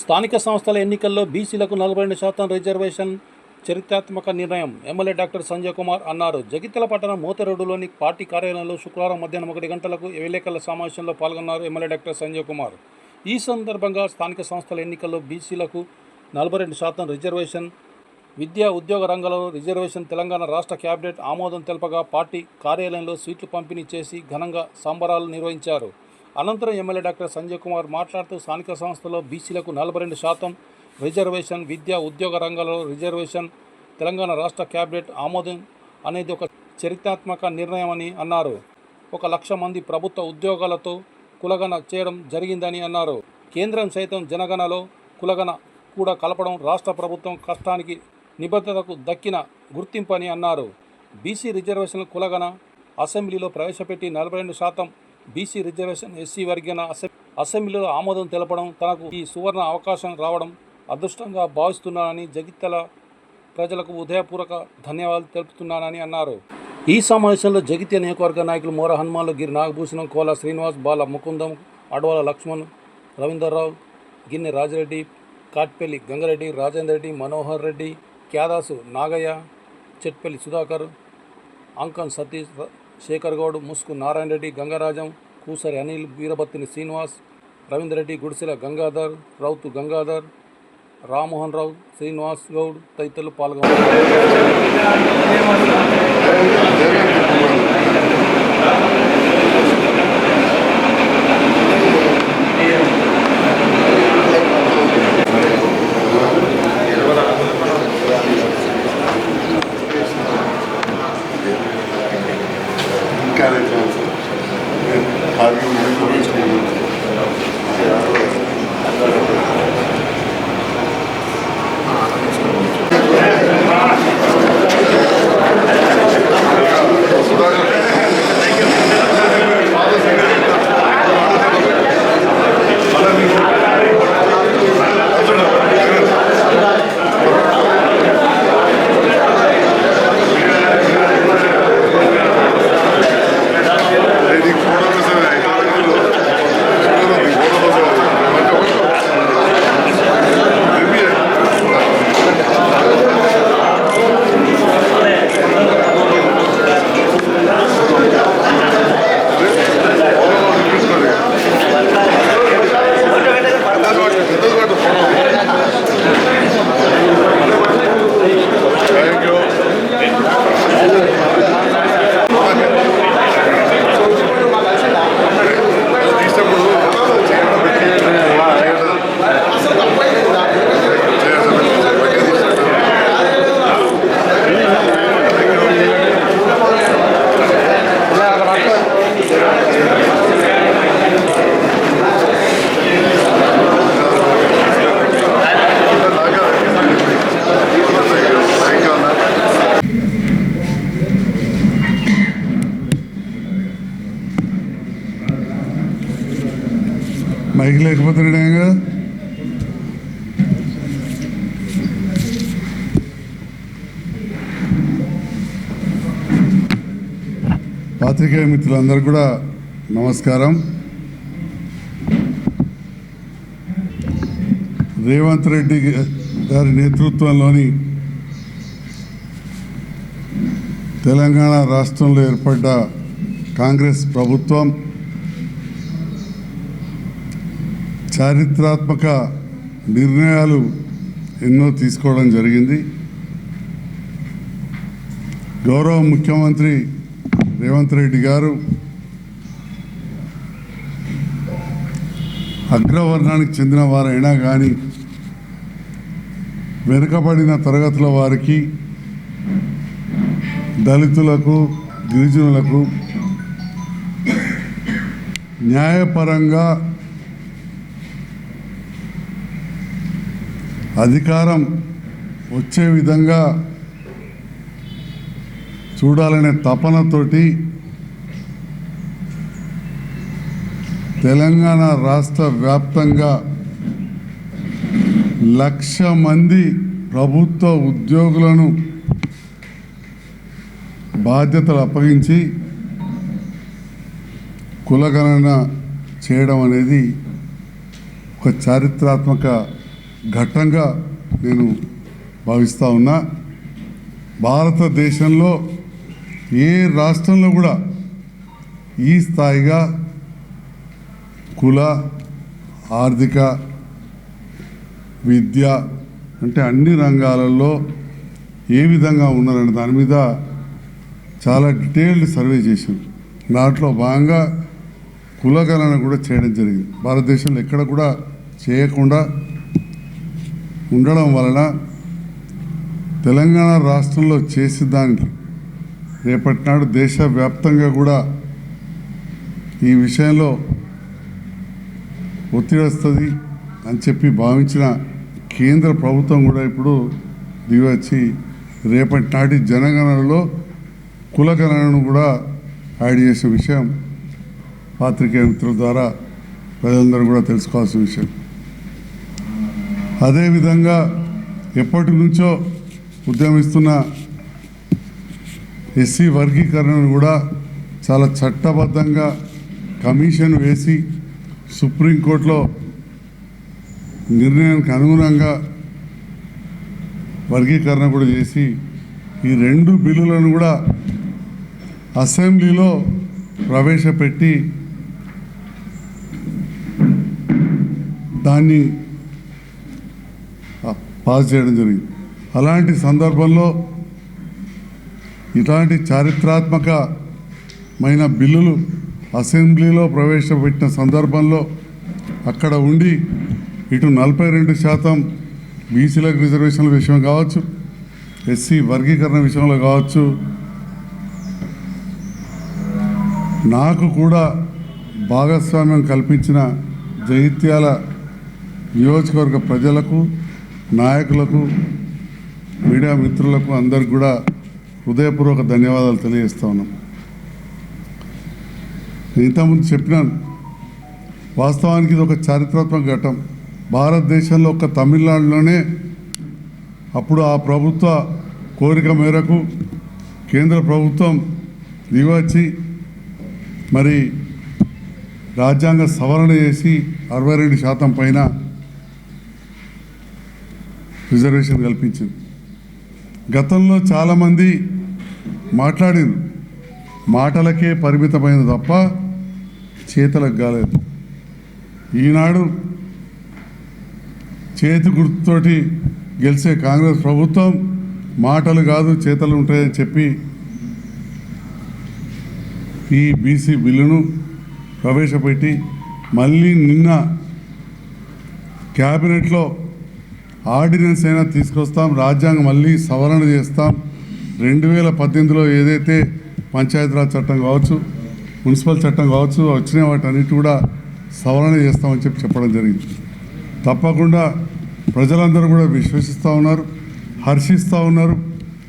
స్థానిక సంస్థల ఎన్నికల్లో బీసీలకు నలభై రెండు శాతం రిజర్వేషన్ చరిత్రాత్మక నిర్ణయం. ఎమ్మెల్యే డాక్టర్ సంజయ్ కుమార్ అన్నారు. జగిత్యాల పట్టణం మోతరోడ్డులోని పార్టీ కార్యాలయంలో శుక్రవారం మధ్యాహ్నం ఒకటి గంటలకు విలేకరుల సమావేశంలో పాల్గొన్నారు ఎమ్మెల్యే డాక్టర్ సంజయ్ కుమార్. ఈ సందర్భంగా స్థానిక సంస్థల ఎన్నికల్లో బీసీలకు నలభై రెండు శాతం రిజర్వేషన్ విద్యా ఉద్యోగ రంగంలో రిజర్వేషన్ తెలంగాణ రాష్ట్ర కేబినెట్ ఆమోదం తెలపగా పార్టీ కార్యాలయంలో సీట్లు పంపిణీ చేసి ఘనంగా సంబరాలు నిర్వహించారు. అనంతరం ఎమ్మెల్యే డాక్టర్ సంజయ్ కుమార్ మాట్లాడుతూ స్థానిక సంస్థలో బీసీలకు నలభై రెండు శాతం రిజర్వేషన్ విద్యా ఉద్యోగ రంగాల్లో రిజర్వేషన్ తెలంగాణ రాష్ట్ర క్యాబినెట్ ఆమోదం అనేది ఒక చరిత్రాత్మక నిర్ణయమని అన్నారు. ఒక లక్ష మంది ప్రభుత్వ ఉద్యోగాలతో కులగన చేయడం జరిగిందని అన్నారు. కేంద్రం సైతం జనగణలో కులగన కూడా కలపడం రాష్ట్ర ప్రభుత్వం కష్టానికి నిబద్ధతకు దక్కిన గుర్తింపు అని అన్నారు. బీసీ రిజర్వేషన్ కులగన అసెంబ్లీలో ప్రవేశపెట్టి నలభై రెండు శాతం బీసీ రిజర్వేషన్ ఎస్సీ వర్గీన అసెంబ్లీలో ఆమోదం తెలపడం తనకు ఈ సువర్ణ అవకాశం రావడం అదృష్టంగా భావిస్తున్నానని జగిత్యాల ప్రజలకు ఉదయపూర్వక ధన్యవాదాలు తెలుపుతున్నానని అన్నారు. ఈ సమావేశంలో జగిత్య నియోజకవర్గ నాయకులు మోర హనుమాన్లు గిరి నాగభూషణం కోల శ్రీనివాస్ బాల ముకుందం అడవాల లక్ష్మణ్ రవీందర్రావు గిన్నె రాజిరెడ్డి కాట్పల్లి గంగారెడ్డి రాజేందర్ రెడ్డి మనోహర్ రెడ్డి క్యాదాసు నాగయ్య చెట్పల్లి సుధాకర్ అంకన్ సతీష్ శేఖర్ గౌడ్ ముస్కు నారాయణ రెడ్డి గంగరాజం కూసరి అనిల్ వీరభత్తిని శ్రీనివాస్ రవీందర్ రెడ్డి గుడిసెల గంగాధర్ రౌతు గంగాధర్ రామ్మోహన్ రావు శ్రీనివాస్ గౌడ్ తదితరులు పాల్గొన్నారు. మైక్ లేకపోతే కదా. పాత్రికేయ మిత్రులందరూ కూడా నమస్కారం. రేవంత్ రెడ్డి గారి నేతృత్వంలోని తెలంగాణ రాష్ట్రంలో ఏర్పడ్డ కాంగ్రెస్ ప్రభుత్వం చారిత్రాత్మక నిర్ణయాలు ఎన్నో తీసుకోవడం జరిగింది. గౌరవ ముఖ్యమంత్రి రేవంత్ రెడ్డి గారు అగ్రవర్ణానికి చెందిన వారైనా కానీ వెనుకబడిన తరగతుల వారికి దళితులకు గిరిజనులకు న్యాయపరంగా అధికారం వచ్చే విధంగా చూడాలనే తపనతోటి తెలంగాణ రాష్ట్ర వ్యాప్తంగా లక్ష మంది ప్రభుత్వ ఉద్యోగులను బాధ్యతలు అప్పగించి కులగణన చేయడం అనేది ఒక చారిత్రాత్మక ఘట్టంగా నేను భావిస్తూ ఉన్నా భారతదేశంలో ఏ రాష్ట్రంలో కూడా ఈ స్థాయిగా కుల ఆర్థిక విద్య అంటే అన్ని రంగాలలో ఏ విధంగా ఉన్నారనే దాని మీద చాలా డీటెయిల్డ్ సర్వే చేశారు. దాంట్లో భాగంగా కులగణన కూడా చేయడం జరిగింది. భారతదేశంలో ఎక్కడ కూడా చేయకుండా ఉండడం వలన తెలంగాణ రాష్ట్రంలో చేసే దానికి రేపటి నాడు దేశవ్యాప్తంగా కూడా ఈ విషయంలో ఒత్తిడి వస్తుంది అని చెప్పి భావించిన కేంద్ర ప్రభుత్వం కూడా ఇప్పుడు దిగివచ్చి రేపటి నాటి జనగణనలో కులగణనను కూడా యాడ్ చేసే విషయం పాత్రికేయ మిత్రుల ద్వారా ప్రజలందరూ కూడా తెలుసుకోవాల్సిన విషయం. అదేవిధంగా ఎప్పటి నుంచో ఉద్యమిస్తున్న ఎస్సీ వర్గీకరణను కూడా చాలా చట్టబద్ధంగా కమిషన్ వేసి సుప్రీంకోర్టులో నిర్ణయానికి అనుగుణంగా వర్గీకరణ కూడా చేసి ఈ రెండు బిల్లులను కూడా అసెంబ్లీలో ప్రవేశపెట్టి దాన్ని పాస్ చేయడం జరిగింది. అలాంటి సందర్భంలో ఇలాంటి చారిత్రాత్మకమైన బిల్లులు అసెంబ్లీలో ప్రవేశపెట్టిన సందర్భంలో అక్కడ ఉండి ఇటు నలభై రెండు శాతం బీసీలకు రిజర్వేషన్ల విషయం కావచ్చు ఎస్సీ వర్గీకరణ విషయంలో కావచ్చు నాకు కూడా భాగస్వామ్యం కల్పించిన జగిత్యాల నియోజకవర్గ ప్రజలకు నాయకులకు మీడియా మిత్రులకు అందరికి కూడా హృదయపూర్వక ధన్యవాదాలు తెలియజేస్తా ఉన్నాం. ఇంతకుముందు చెప్పినాను వాస్తవానికి ఇది ఒక చారిత్రాత్మక ఘట్టం. భారతదేశంలో ఒక తమిళనాడులోనే అప్పుడు ఆ ప్రభుత్వ కోరిక మేరకు కేంద్ర ప్రభుత్వం దిగొచ్చి మరి రాజ్యాంగ సవరణ చేసి అరవై రెండు శాతం పైన రిజర్వేషన్ కల్పించింది. గతంలో చాలామంది మాట్లాడింది మాటలకే పరిమితమైన తప్ప చేతలకు కాలేదు. ఈనాడు చేతి గుర్తుతోటి గెలిచే కాంగ్రెస్ ప్రభుత్వం మాటలు కాదు చేతలు ఉంటాయని చెప్పి ఈ బీసీ బిల్లును ప్రవేశపెట్టి మళ్ళీ నిన్న క్యాబినెట్లో ఆర్డినెన్స్ అయినా తీసుకొస్తాం రాజ్యాంగం మళ్ళీ సవరణ చేస్తాం. రెండు వేల పద్దెనిమిదిలో ఏదైతే పంచాయతీరాజ్ చట్టం కావచ్చు మున్సిపల్ చట్టం కావచ్చు వచ్చిన వాటన్నిటి కూడా సవరణ చేస్తామని చెప్పి చెప్పడం జరిగింది. తప్పకుండా ప్రజలందరూ కూడా విశ్వసిస్తూ ఉన్నారు హర్షిస్తూ ఉన్నారు.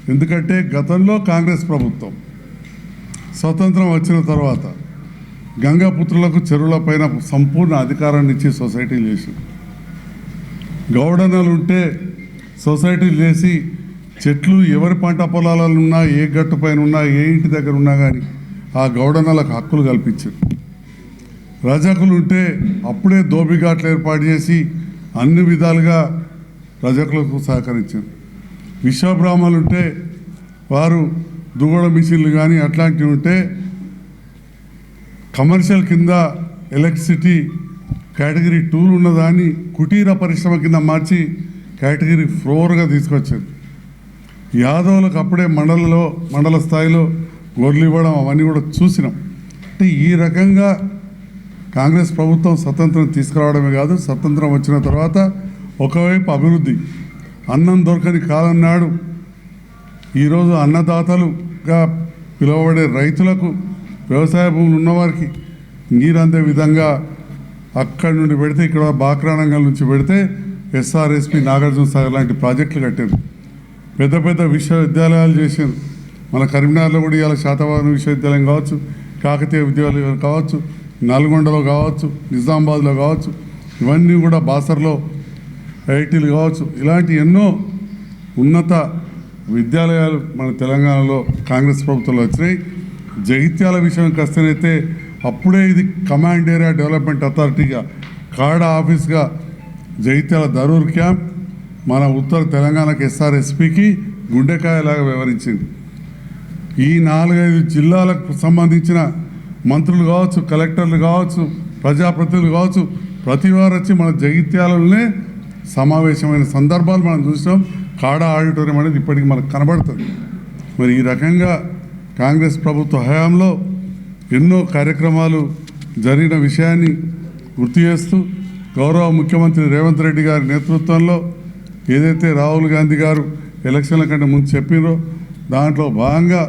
ఎందుకంటే గతంలో కాంగ్రెస్ ప్రభుత్వం స్వతంత్రం వచ్చిన తర్వాత గంగాపుత్రులకు చెరువులపైన సంపూర్ణ అధికారాన్ని ఇచ్చి సొసైటీలు చేసింది. గౌడనలు ఉంటే సొసైటీలు చేసి చెట్లు ఎవరి పంట పొలాలలో ఉన్నా ఏ గట్టు పైన ఉన్నా ఏ ఇంటి దగ్గర ఉన్నా కానీ ఆ గౌడనలకు హక్కులు కల్పించారు. రజకులు ఉంటే అప్పుడే దోబిఘాట్లు ఏర్పాటు చేసి అన్ని విధాలుగా రజకులకు సహకరించారు. విశ్వబ్రాహ్మణులు ఉంటే వారు దుగడ మిషన్లు కానీ అట్లాంటివి ఉంటే కమర్షియల్ కింద ఎలక్ట్రిసిటీ కేటగిరీ టూలు ఉన్నదాన్ని కుటీర పరిశ్రమ కింద మార్చి కేటగిరీ ఫ్లోర్గా తీసుకొచ్చారు. యాదవులకు అప్పుడే మండలంలో మండల స్థాయిలో గొర్రెలు ఇవ్వడం అవన్నీ కూడా చూసినాం. అంటే ఈ రకంగా కాంగ్రెస్ ప్రభుత్వం స్వతంత్రం తీసుకురావడమే కాదు స్వతంత్రం వచ్చిన తర్వాత ఒకవైపు అభివృద్ధి అన్నం దొరకని కాలం నాడు ఈరోజు అన్నదాతలుగా పిలువబడే రైతులకు వ్యవసాయ భూములు ఉన్నవారికి నీరు అందే విధంగా అక్కడి నుండి పెడితే ఇక్కడ బాక్రానంగల్ నుంచి పెడితే ఎస్ఆర్ఎస్పి నాగార్జున సాగర్ లాంటి ప్రాజెక్టులు కట్టారు పెద్ద పెద్ద విశ్వవిద్యాలయాలు చేశారు మన కరీంనగర్లో కూడా ఇవాళ శాతవాహన విశ్వవిద్యాలయం కావచ్చు కాకతీయ విద్యాలయం కావచ్చు నల్గొండలో కావచ్చు నిజామాబాద్లో కావచ్చు ఇవన్నీ కూడా బాసర్లో ఐఐటీలు కావచ్చు. ఇలాంటి ఎన్నో ఉన్నత విద్యాలయాలు మన తెలంగాణలో కాంగ్రెస్ ప్రభుత్వంలో వచ్చినాయి. జగిత్యాల విషయం వస్తేనైతే అప్పుడే ఇది కమాండ్ ఏరియా డెవలప్మెంట్ అథారిటీగా కాడ ఆఫీస్గా జగిత్యాల దరూర్ క్యాంప్ మన ఉత్తర తెలంగాణకు ఎస్ఆర్ఎస్పికి గుండెకాయలాగా వ్యవహరించింది. ఈ నాలుగైదు జిల్లాలకు సంబంధించిన మంత్రులు కావచ్చు కలెక్టర్లు కావచ్చు ప్రజాప్రతినిధులు కావచ్చు ప్రతి వారు వచ్చి మన జగిత్యాలలోనే సమావేశమైన సందర్భాలు మనం చూసినాం. కాడ ఆడిటోరియం అనేది ఇప్పటికి మనకు కనబడుతుంది. మరి ఈ రకంగా కాంగ్రెస్ ప్రభుత్వ హయాంలో ఎన్నో కార్యక్రమాలు జరిగిన విషయాన్ని గుర్తు చేస్తూ గౌరవ ముఖ్యమంత్రి రేవంత్ రెడ్డి గారి నేతృత్వంలో ఏదైతే రాహుల్ గాంధీ గారు ఎలక్షన్ల కంటే ముందు చెప్పినో దాంట్లో భాగంగా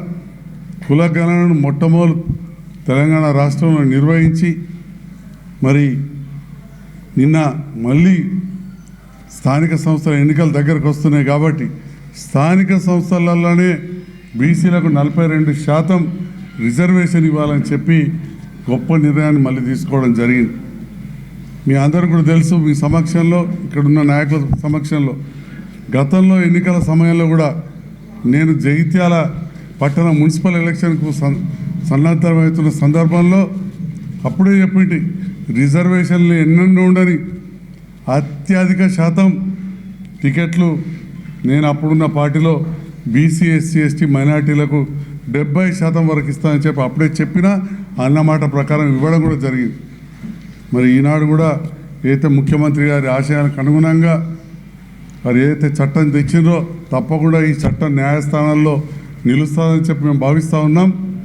కులగణనను మొట్టమొదలు తెలంగాణ రాష్ట్రంలో నిర్వహించి మరి నిన్న మళ్ళీ స్థానిక సంస్థల ఎన్నికలు దగ్గరకు వస్తున్నాయి కాబట్టి స్థానిక సంస్థలలోనే బీసీలకు నలభై రెండు శాతం రిజర్వేషన్ ఇవ్వాలని చెప్పి గొప్ప నిర్ణయాన్ని మళ్ళీ తీసుకోవడం జరిగింది. మీ అందరూ కూడా తెలుసు మీ సమక్షంలో ఇక్కడున్న నాయకుల సమక్షంలో గతంలో ఎన్నికల సమయంలో కూడా నేను జగిత్యాల పట్టణ మున్సిపల్ ఎలక్షన్కు సన్ సన్నద్ధమవుతున్న సందర్భంలో అప్పుడే చెప్పింటి రిజర్వేషన్లు ఎన్నెన్నో ఉండని అత్యధిక శాతం టికెట్లు నేను అప్పుడున్న పార్టీలో బీసీ ఎస్సీ ఎస్టీ మైనార్టీలకు డెబ్బై శాతం వరకు ఇస్తానని చెప్పి అప్పుడే చెప్పినా అన్నమాట ప్రకారం ఇవ్వడం కూడా జరిగింది. మరి ఈనాడు కూడా ఏదైతే ముఖ్యమంత్రి గారి ఆశయానికి అనుగుణంగా మరి ఏదైతే చట్టం తెచ్చిందో తప్పకుండా ఈ చట్టం న్యాయస్థానాల్లో నిలుస్తుందని చెప్పి మేము భావిస్తూ ఉన్నాం.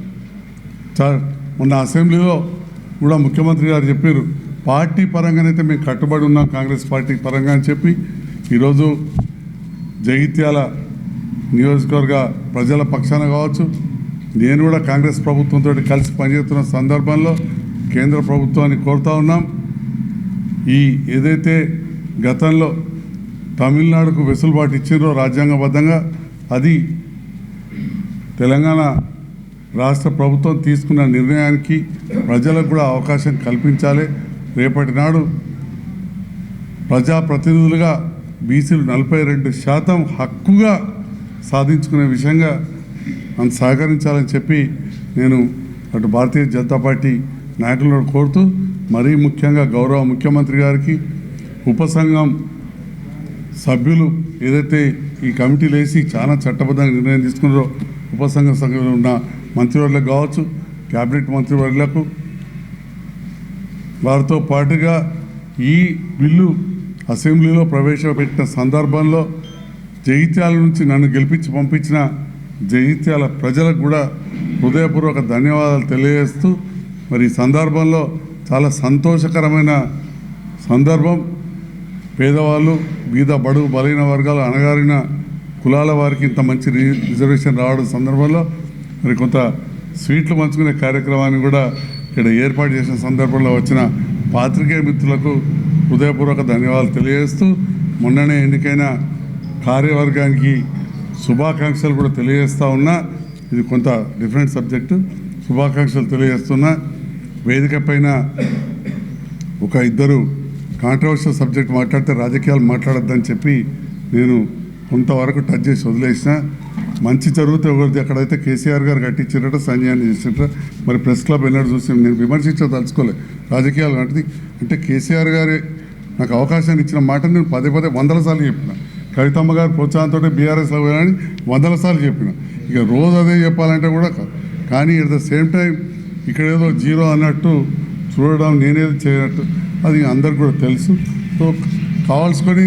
చ- మొన్న అసెంబ్లీలో కూడా ముఖ్యమంత్రి గారు చెప్పారు పార్టీ పరంగానైతే మేము కట్టుబడి ఉన్నాం కాంగ్రెస్ పార్టీ పరంగా అని చెప్పి. ఈరోజు జగిత్యాల నియోజకవర్గ ప్రజల పక్షాన కావచ్చు నేను కూడా కాంగ్రెస్ ప్రభుత్వంతో కలిసి పనిచేస్తున్న సందర్భంలో కేంద్ర ప్రభుత్వాన్ని కోరుతా ఉన్నాం. ఈ ఏదైతే గతంలో తమిళనాడుకు వెసులుబాటు ఇచ్చిందో రాజ్యాంగబద్ధంగా అది తెలంగాణ రాష్ట్ర ప్రభుత్వం తీసుకున్న నిర్ణయానికి ప్రజలకు కూడా అవకాశం కల్పించాలి. రేపటి నాడు ప్రజాప్రతినిధులుగా బీసీలు నలభై రెండు శాతం హక్కుగా సాధించుకునే విషయంగా అంత సహకరించాలని చెప్పి నేను అటు భారతీయ జనతా పార్టీ నాయకులను కోరుతూ మరీ ముఖ్యంగా గౌరవ ముఖ్యమంత్రి గారికి ఉపసంఘం సభ్యులు ఏదైతే ఈ కమిటీలు వేసి చాలా చట్టబద్ధంగా నిర్ణయం తీసుకున్నారో ఉపసంఘ సంఘంలో ఉన్న మంత్రివర్యులకు కావచ్చు క్యాబినెట్ మంత్రివర్యులకు వారితో పాటుగా ఈ బిల్లు అసెంబ్లీలో ప్రవేశపెట్టిన సందర్భంలో జగిత్యాల నుంచి నన్ను గెలిపించి పంపించిన జగిత్యాల ప్రజలకు కూడా హృదయపూర్వక ధన్యవాదాలు తెలియజేస్తూ మరి ఈ సందర్భంలో చాలా సంతోషకరమైన సందర్భం. పేదవాళ్ళు బీద బడుగు బలైన వర్గాలు అణగారిన కులాల వారికి ఇంత మంచి రి- రిజర్వేషన్ రావడం సందర్భంలో మరి కొంత స్వీట్లు పంచుకునే కార్యక్రమాన్ని కూడా ఇక్కడ ఏర్పాటు చేసిన సందర్భంలో వచ్చిన పాత్రికేయ మిత్రులకు హృదయపూర్వక ధన్యవాదాలు తెలియజేస్తూ మొన్ననే ఎన్నికైన కార్యవర్గానికి శుభాకాంక్షలు కూడా తెలియజేస్తా ఉన్నా. ఇది కొంత డిఫరెంట్ సబ్జెక్టు. శుభాకాంక్షలు తెలియజేస్తున్నా. వేదిక పైన ఒక ఇద్దరు కాంట్రవర్షియల్ సబ్జెక్ట్ మాట్లాడితే రాజకీయాలు మాట్లాడొద్దని చెప్పి నేను కొంతవరకు టచ్ చేసి వదిలేసిన. మంచి జరుగుతే ఒకరిది అక్కడైతే కేసీఆర్ గారు కట్టించారట సంజయాన్ని చేసిండ్ర మరి ప్రెస్ క్లబ్ ఎన్నడూ చూసి నేను విమర్శించదలుచుకోలే రాజకీయాలు అంటే అంటే కేసీఆర్ గారి నాకు అవకాశాన్ని ఇచ్చిన మాట నేను పదే పదే వందల సార్లు చెప్పిన. కవితమ్మ గారు ప్రోత్సాహంతో బీఆర్ఎస్లో పోయానని వందల సార్లు చెప్పిన. ఇక రోజు అదే చెప్పాలంటే కూడా కానీ ఎట్ ద సేమ్ టైం ఇక్కడ ఏదో జీరో అన్నట్టు చూడడం నేనేది చేయనట్టు అది అందరికి కూడా తెలుసు. సో కావాల్సుకొని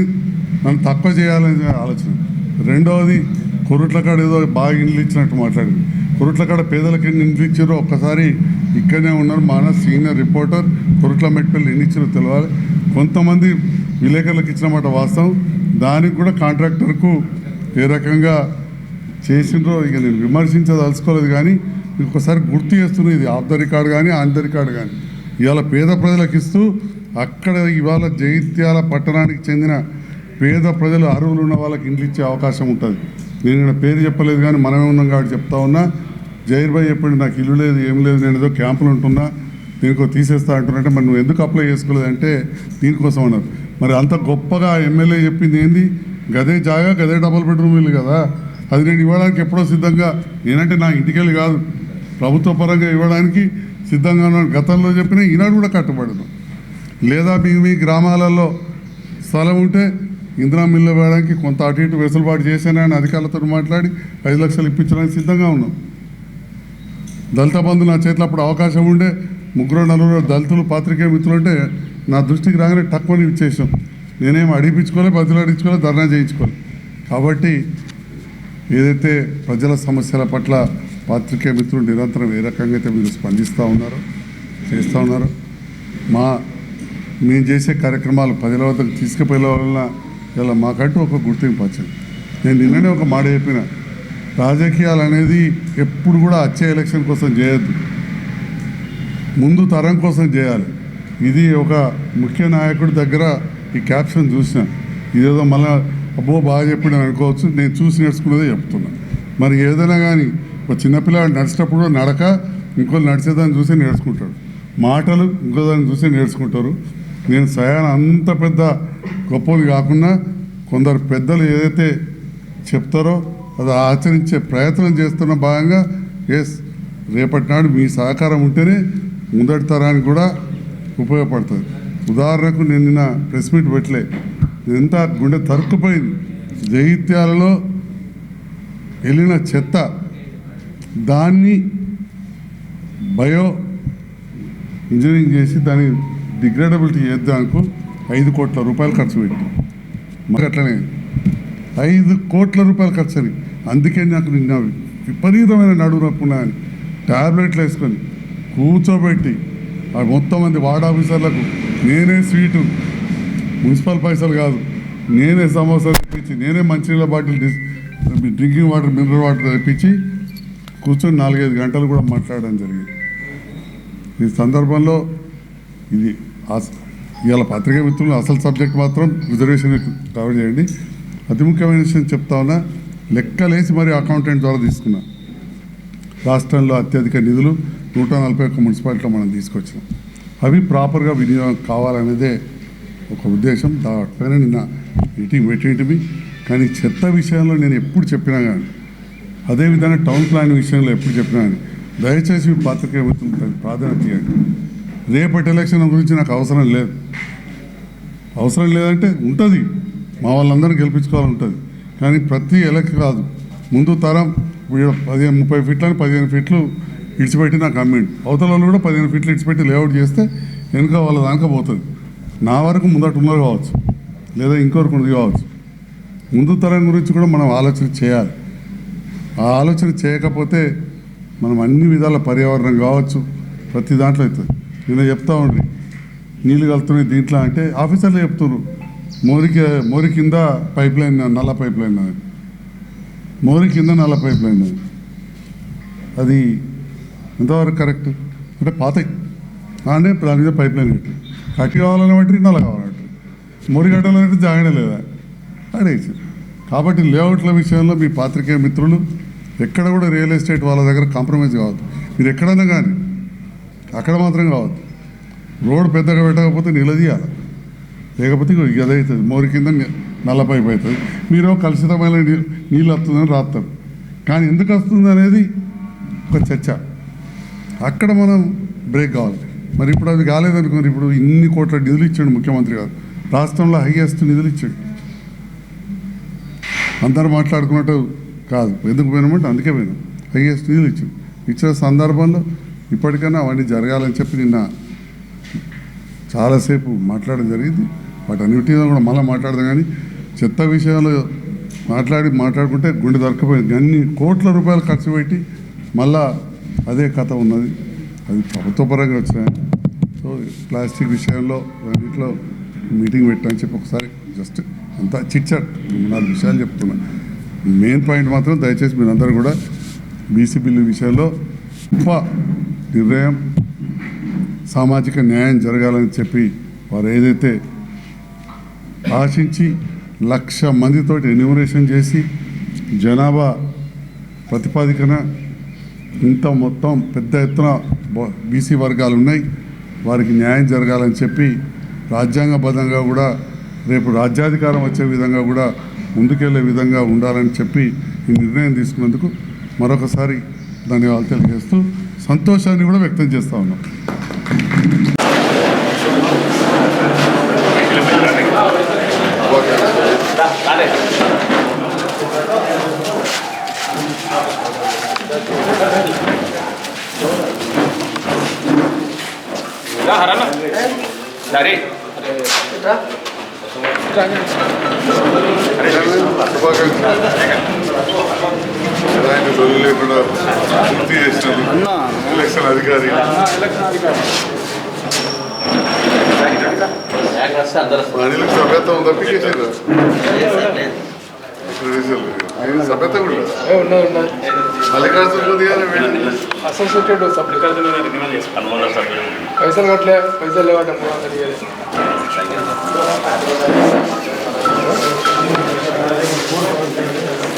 నన్ను తక్కువ చేయాలని ఆలోచన. రెండవది కొరుట్ల కాడ ఏదో బాగా ఇండ్లు ఇచ్చినట్టు మాట్లాడింది. కొరుట్ల కాడ పేదలకు ఎన్ని ఇండ్లు ఇచ్చారో ఒక్కసారి ఇక్కడనే ఉన్నారు మన సీనియర్ రిపోర్టర్. కొరుట్ల మెట్పల్లి ఎన్ని ఇచ్చారో తెలియాలి కొంతమంది విలేకరులకు ఇచ్చిన మాట వాస్తవం. దానికి కూడా కాంట్రాక్టర్కు ఏ రకంగా చేసినో ఇక నేను విమర్శించదలుచుకోలేదు కానీ ఒకసారి గుర్తు చేస్తున్నా ఇది ఆఫ్ ద రికార్డ్ కానీ ఆన్ ద రికార్డ్ కానీ. ఇవాళ పేద ప్రజలకు ఇస్తూ అక్కడ ఇవాళ జైత్యాల పట్టణానికి చెందిన పేద ప్రజలు అరువులు ఉన్న వాళ్ళకి ఇండ్లు ఇచ్చే అవకాశం ఉంటుంది. నేను ఇక్కడ పేరు చెప్పలేదు కానీ మనమే ఉన్నాం కాబట్టి చెప్తా ఉన్నా. జైర్ భాయ్ చెప్పండి నాకు ఇల్లు లేదు ఏం లేదు నేను ఏదో క్యాంపులు ఉంటున్నా దీనికో తీసేస్తా అంటున్నట్టే మరి నువ్వు ఎందుకు అప్లై చేసుకోలేదంటే దీనికోసం అన్నారు. మరి అంత గొప్పగా ఎమ్మెల్యే చెప్పింది ఏంది? గదే జాగా గదే డబుల్ బెడ్రూమ్ ఇల్లు కదా. అది నేను ఇవ్వడానికి ఎప్పుడో సిద్ధంగా నేనంటే నా ఇంటికెళ్ళి కాదు. ప్రభుత్వ పరంగా ఇవ్వడానికి సిద్ధంగా ఉన్నాను. గతంలో చెప్పిన ఈనాడు కూడా కట్టుబడను. లేదా మీ మీ గ్రామాలలో స్థలం ఉంటే ఇందిరా మిల్లు వేయడానికి కొంత అటు ఇటు వెసులుబాటు చేశానని అధికారులతో మాట్లాడి ఐదు లక్షలు ఇప్పించడానికి సిద్ధంగా ఉన్నాం దళిత బంధు నా చేతిలో అప్పుడు అవకాశం ఉండే ముగ్గురు నలుగురు దళితులు పాత్రికేయ మిత్రులు అంటే నా దృష్టికి రాగానే తక్కువని ఇచ్చేసాం నేనేం అడిపించుకోలే బదులు అడిగించుకోలే ధర్నా చేయించుకోలే. కాబట్టి ఏదైతే ప్రజల సమస్యల పట్ల పాత్రికేయ మిత్రులు నిరంతరం ఏ రకంగా అయితే మీరు స్పందిస్తూ ఉన్నారో చేస్తూ ఉన్నారో మా మేము చేసే కార్యక్రమాలు ప్రజల వద్దకు తీసుకుపోయే వలన ఇలా మాకంటూ ఒక గుర్తింపు వచ్చింది. నేను నిన్ననే ఒక మాట చెప్పిన రాజకీయాలు అనేది ఎప్పుడు కూడా వచ్చే ఎలక్షన్ కోసం చేయొద్దు. ముందు తరం కోసం చేయాలి. ఇది ఒక ముఖ్య నాయకుడి దగ్గర ఈ క్యాప్షన్ చూసిన. ఇదేదో మళ్ళా అబ్బో బాగా చెప్పిన అనుకోవచ్చు. నేను చూసి నేర్చుకున్నదే చెప్తున్నాను మరి ఏదైనా కానీ ఒక చిన్నపిల్లాడు నడిచేటప్పుడు నడక ఇంకోళ్ళు నడిచేదాన్ని చూసి నేర్చుకుంటాడు. మాటలు ఇంకో దాన్ని చూసి నేర్చుకుంటారు. నేను సయాన అంత పెద్ద గొప్పది కాకుండా కొందరు పెద్దలు ఏదైతే చెప్తారో అది ఆచరించే ప్రయత్నం చేస్తున్న భాగంగా ఎస్ రేపటి నాడు మీ సహకారం ఉంటేనే ముందటి తరానికి కూడా ఉపయోగపడుతుంది. ఉదాహరణకు నేను నిన్న ప్రెస్ మీట్ పెట్టలే. ఎంత గుండె తరుక్కుపోయింది. జైత్యాలలో వెళ్ళిన చెత్త దాన్ని బయో ఇంజనీరింగ్ చేసి దాన్ని డిగ్రేడబిలిటీ చేద్దానికి ఐదు కోట్ల రూపాయలు ఖర్చు పెట్టి. మాకు అట్లనే ఐదు కోట్ల రూపాయలు ఖర్చు అని అందుకే నాకు నిన్న విపరీతమైన నడువు నొప్పున్నా టాబ్లెట్లు ట్యాబ్లెట్లు వేసుకొని కూర్చోబెట్టి మొత్తం మంది వార్డ్ ఆఫీసర్లకు నేనే స్వీటు. మున్సిపల్ పైసలు కాదు. నేనే సమోసా తెప్పించి నేనే మంచినీళ్ళ bottle drinking water mineral water తెప్పించి కూర్చొని నాలుగైదు గంటలు కూడా మాట్లాడడం జరిగింది. ఈ సందర్భంలో ఇది ఇవాళ పత్రికా మిత్రులు అసలు సబ్జెక్ట్ మాత్రం రిజర్వేషన్ కవర్ చేయండి. అతి ముఖ్యమైన విషయం చెప్తా ఉన్నా లెక్కలేసి మరి అకౌంటెంట్ ద్వారా తీసుకున్నా. రాష్ట్రంలో అత్యధిక నిధులు నూట నలభై ఒక్క మున్సిపాలిటీలో మనం తీసుకొచ్చినాం. అవి ప్రాపర్గా వినియోగం కావాలనేదే ఒక ఉద్దేశం. దాటిపైన నిన్న మీటింగ్ పెట్టేటివి. కానీ చెత్త విషయంలో నేను ఎప్పుడు చెప్పినా కానీ అదేవిధంగా టౌన్ ప్లాన్ విషయంలో ఎప్పుడు చెప్పినా కానీ దయచేసి మీ పాత్రికే మిత్రులు ప్రాధాన్యత ఇవ్వండి. రేపటి ఎలక్షన్ గురించి నాకు అవసరం లేదు. అవసరం లేదంటే ఉంటుంది. మా వాళ్ళందరినీ గెలిపించుకోవాలని ఉంటుంది. కానీ ప్రతి ఎలక్షన్ కాదు ముందు తరం పదిహేను ముప్పై ఫీట్లని పదిహేను ఫీట్లు ఇడిచిపెట్టి నాకు అమ్మిండు అవతల వాళ్ళు కూడా పదిహేను ఫీట్లు ఇడిచిపెట్టి లేఅవుట్ చేస్తే వెనుక వాళ్ళ దానిక పోతుంది. నా వరకు ముందట ఉన్నది కావచ్చు. లేదా ఇంకొకరికి ఉన్నది కావచ్చు. ముందు తరం గురించి కూడా మనం ఆలోచన చేయాలి. ఆ ఆలోచన చేయకపోతే మనం అన్ని విధాల పర్యావరణం కావచ్చు. ప్రతి దాంట్లో అవుతుంది నేను చెప్తా ఉండి నీళ్ళు కలుతున్నాయి దీంట్లో అంటే ఆఫీసర్లు చెప్తున్నారు మోరికి మోరి కింద పైప్ లైన్ నల్ల పైప్ లైన్ మోరి కింద నల్ల పైప్ లైన్ అది ఎంతవరకు కరెక్ట్ అంటే పాత అంటే దాని మీద పైప్ లైన్ పెట్టి. కట్టి కావాలని బట్టి నల్ల కావాలంటే మోరి కట్టాలంటే జాయిన్ లేదా? అడేసి కాబట్టి లేఅవుట్ల విషయంలో మీ పాత్రికేయ మిత్రులు ఎక్కడ కూడా రియల్ ఎస్టేట్ వాళ్ళ దగ్గర కాంప్రమైజ్ కావద్దు. మీరు ఎక్కడైనా కానీ అక్కడ మాత్రం కావద్దు. రోడ్ పెద్దగా పెట్టకపోతే నిలదీయాలి లేకపోతే ఇగో మోరి కింద నల్ల పైపు అవుతుంది మీరు కలుషితమైన నీళ్ళు వస్తుందని రాస్తారు కానీ ఎందుకు వస్తుంది అనేది ఒక చర్చ. అక్కడ మనం బ్రేక్ కావాలి. మరి ఇప్పుడు అది కాలేదనుకున్నారు ఇప్పుడు ఇన్ని కోట్ల నిధులు ఇచ్చాడు ముఖ్యమంత్రి గారు. రాష్ట్రంలో హైయెస్ట్ నిధులు ఇచ్చాడు. అందరూ మాట్లాడుకున్నట్టు కాదు. ఎందుకు పోయినామంటే అందుకే పోయినాం. హైయెస్ట్ నిధులు ఇచ్చాడు. ఇచ్చిన సందర్భంలో ఇప్పటికైనా అవన్నీ జరగాలని చెప్పి నిన్న చాలాసేపు మాట్లాడడం జరిగింది. వాటన్నిటి మీద కూడా మళ్ళీ మాట్లాడదాం కానీ చెత్త విషయాలు మాట్లాడి మాట్లాడుకుంటే గుండె దొరకపోయింది. అన్ని కోట్ల రూపాయలు ఖర్చు పెట్టి మళ్ళా అదే కథ ఉన్నది. అది ప్రభుత్వపరంగా వచ్చినాయి సో ప్లాస్టిక్ విషయంలో అన్నింటిలో మీటింగ్ పెట్టామని చెప్పి ఒకసారి జస్ట్ అంతా చిట్చాట్ నాలుగు విషయాలు చెప్తున్నా. మెయిన్ పాయింట్ మాత్రం దయచేసి మీరందరూ కూడా బీసీ బిల్లు విషయంలో గొప్ప నిర్ణయం సామాజిక న్యాయం జరగాలని చెప్పి వారు ఏదైతే ఆశించి లక్ష మందితోటి ఎన్యూమరేషన్ చేసి జనాభా ప్రతిపాదికన ఇంత మొత్తం పెద్ద ఎత్తున బీసీ వర్గాలు ఉన్నాయి వారికి న్యాయం జరగాలని చెప్పి రాజ్యాంగబద్ధంగా కూడా రేపు రాజ్యాధికారం వచ్చే విధంగా కూడా ముందుకెళ్ళే విధంగా ఉండాలని చెప్పి ఈ నిర్ణయం తీసుకున్నందుకు మరొకసారి ధన్యవాదాలు తెలియజేస్తూ సంతోషాన్ని కూడా వ్యక్తం చేస్తా ఉన్నాం. శుభాకాంక్షలు ఆయన సొల్లు లేకుండా పూర్తి చేసినందుకు ఎలక్షన్ అధికారి. అనిలకు సభ్యత్వం తప్పించేసారు సభ్యత కూడా. మల్లికార్జున అసోసియేటెడ్ పైసలు కట్టలే పైసలు లేవట మూడు వందలు ఇవ్వలేదు